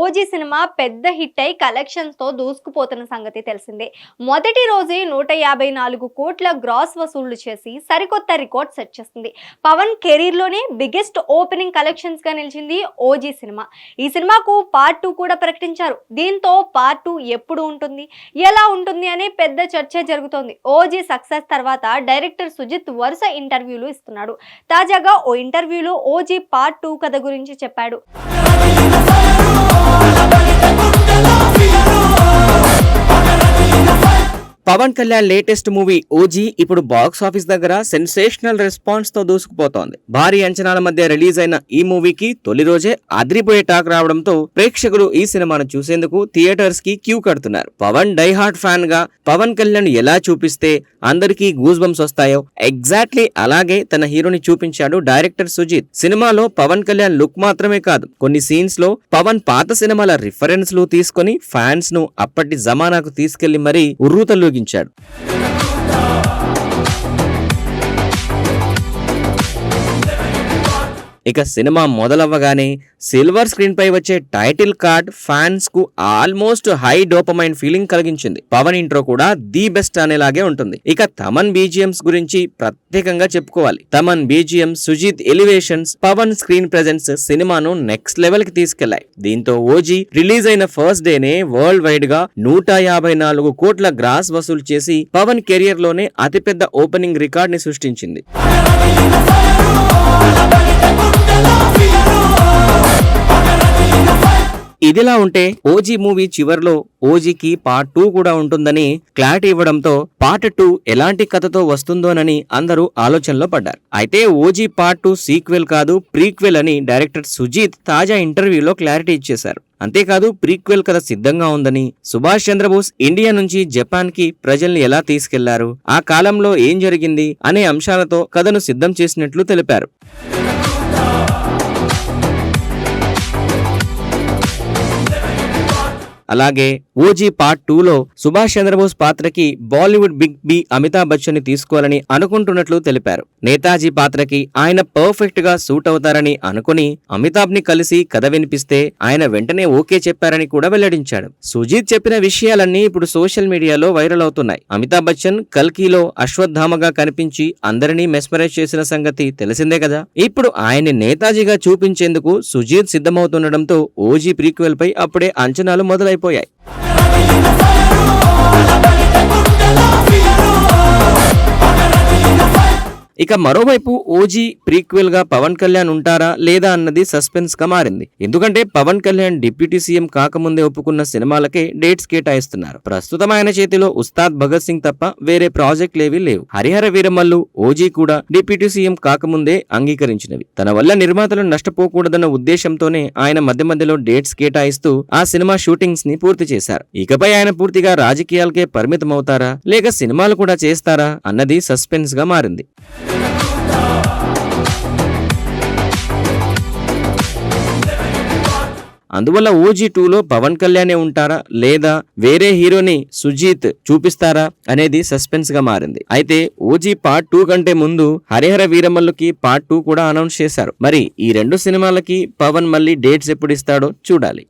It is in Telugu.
ఓజీ సినిమా పెద్ద హిట్ అయి కలెక్షన్స్తో దూసుకుపోతున్న సంగతి తెలిసిందే. మొదటి రోజే నూట యాభై నాలుగు కోట్ల గ్రాస్ వసూళ్ళు చేసి సరికొత్త రికార్డ్ సెట్ చేసింది పవన్ కెరీర్లోనే బిగ్గెస్ట్ ఓపెనింగ్ కలెక్షన్స్గా నిలిచింది ఓజీ సినిమా. ఈ సినిమాకు పార్ట్ టూ కూడా ప్రకటించారు. దీంతో పార్ట్ టూ ఎప్పుడు ఉంటుంది ఎలా ఉంటుంది అనే పెద్ద చర్చ జరుగుతోంది. ఓజీ సక్సెస్ తర్వాత డైరెక్టర్ సుజిత్ వరుస ఇంటర్వ్యూలు ఇస్తున్నాడు. తాజాగా ఓ ఇంటర్వ్యూలో ఓజీ పార్ట్ టూ కథ గురించి చెప్పాడు. Pawan Kalyan latest movie OG ఇప్పుడు బాక్స్ ఆఫీస్ దగ్గర సెన్సేషనల్ రెస్పాన్స్తో దూసుకుపోతోంది. భారీ అంచనాల మధ్య రిలీజ్ అయిన ఈ మూవీకి తొలి రోజే అదిరిపోయే టాక్ రావడంతో ప్రేక్షకులు ఈ సినిమాను చూసేందుకు థియేటర్స్కి క్యూ కడుతున్నారు. పవన్ డై హార్ట్ ఫ్యాన్గా పవన్ కళ్యాణ్ ఎలా చూపిస్తే అందరికీ గూస్ బంప్స్ వస్తాయో ఎగ్జాక్ట్లీ అలాగే తన హీరోని చూపించాడు డైరెక్టర్ సుజిత్. సినిమాలో పవన్ కళ్యాణ్ లుక్ మాత్రమే కాదు కొన్ని సీన్స్లో పవన్ పాత సినిమాల రిఫరెన్స్లు తీసుకొని ఫ్యాన్స్ను అప్పటి జమానాకు తీసుకెళ్ళి మరీ ఉర్రూతలూగించాడు ఇక సినిమా మొదలవ్వగానే సిల్వర్ స్క్రీన్పై వచ్చే టైటిల్ కార్డ్ ఫ్యాన్స్కు ఆల్మోస్ట్ హై డోపమైన్ ఫీలింగ్ కలిగించింది. పవన్ ఇంట్రో కూడా ది బెస్ట్ అనేలాగే ఉంటుంది. ఇక తమన్ బీజిఎంస్ గురించి ప్రత్యేకంగా చెప్పుకోవాలి. Thaman BGM Sujeeth elevations Pawan screen presence సినిమాను నెక్స్ట్ లెవెల్కి తీసుకెళ్ళాయి. దీంతో ఓజీ రిలీజ్ అయిన ఫస్ట్ డేనే వరల్డ్ వైడ్గా నూట యాభై నాలుగు కోట్ల గ్రాస్ వసూలు చేసి పవన్ కెరియర్లోనే అతిపెద్ద ఓపెనింగ్ రికార్డ్ని సృష్టించింది. ఇదిలా ఉంటే ఓజీ మూవీ చివర్లో ఓజీకి పార్ట్ టూ కూడా ఉంటుందని క్లారిటీ ఇవ్వడంతో పార్ట్ టూ ఎలాంటి కథతో వస్తుందోనని అందరూ ఆలోచనలో పడ్డారు. అయితే ఓజీ పార్ట్ టూ సీక్వెల్ కాదు ప్రీక్వెల్ అని డైరెక్టర్ సుజీత్ తాజా ఇంటర్వ్యూలో క్లారిటీ ఇచ్చేశారు. అంతేకాదు ప్రీక్వెల్ కథ సిద్ధంగా ఉందని సుభాష్ చంద్రబోస్ ఇండియా నుంచి జపాన్కి ప్రజల్ని ఎలా తీసుకెళ్ళారు ఆ కాలంలో ఏం జరిగింది అనే అంశాలతో కథను సిద్ధం చేసినట్లు తెలిపారు. అలాగే ఓజీ పార్ట్ టూలో సుభాష్ చంద్రబోస్ పాత్రకి బాలీవుడ్ బిగ్ బి అమితాబ్ బచ్చన్ని తీసుకోవాలని అనుకుంటున్నట్లు తెలిపారు. నేతాజీ పాత్రకి ఆయన పర్ఫెక్ట్గా సూట్ అవుతారని అనుకుని అమితాబ్ని కలిసి కథ వినిపిస్తే ఆయన వెంటనే ఓకే చెప్పారని కూడా వెల్లడించాడు. సుజీత్ చెప్పిన విషయాలన్నీ ఇప్పుడు సోషల్ మీడియాలో వైరల్ అవుతున్నాయి. అమితాబ్ బచ్చన్ కల్కీలో అశ్వత్థామగా కనిపించి అందరినీ మెస్మరైజ్ చేసిన సంగతి తెలిసిందే కదా? ఇప్పుడు ఆయన్ని నేతాజీగా చూపించేందుకు సుజీత్ సిద్ధమవుతుండటంతో ఓజీ ప్రీక్వెల్ పై అప్పుడే అంచనాలు మొదలై అయిపోయాయి ఇక మరోవైపు ఓజీ ప్రీక్వెల్గా పవన్ కళ్యాణ్ ఉంటారా లేదా అన్నది సస్పెన్స్గా మారింది. ఎందుకంటే పవన్ కళ్యాణ్ డిప్యూటీ సీఎం కాకముందే ఒప్పుకున్న సినిమాలకే డేట్స్ కేటాయిస్తున్నారు. ప్రస్తుతం ఆయన చేతిలో ఉస్తాద్ భగత్ సింగ్ తప్ప వేరే ప్రాజెక్టులేవీ లేవు హరిహర వీరమల్లు ఓజీ కూడా డిప్యూటీ సీఎం కాకముందే అంగీకరించినవి. తన వల్ల నిర్మాతలు నష్టపోకూడదన్న ఉద్దేశంతోనే ఆయన మధ్య మధ్యలో డేట్స్ కేటాయిస్తూ ఆ సినిమా షూటింగ్స్ని పూర్తి చేశారు. ఇకపై ఆయన పూర్తిగా రాజకీయాలకే పరిమితమవుతారా లేక సినిమాలు కూడా చేస్తారా అన్నది సస్పెన్స్గా మారింది. అందువల్ల ఓజీ టూలో పవన్ కళ్యాణే ఉంటారా? లేదా వేరే హీరోని సుజీత్ చూపిస్తారా? అనేది సస్పెన్స్గా మారింది. అయితే ఓజీ పార్ట్ టూ కంటే ముందు హరిహర వీరమల్లుకి పార్ట్ టూ కూడా అనౌన్స్ చేశారు. మరి ఈ రెండు సినిమాలకి పవన్ మళ్ళీ డేట్స్ ఎప్పుడు ఇస్తాడో చూడాలి.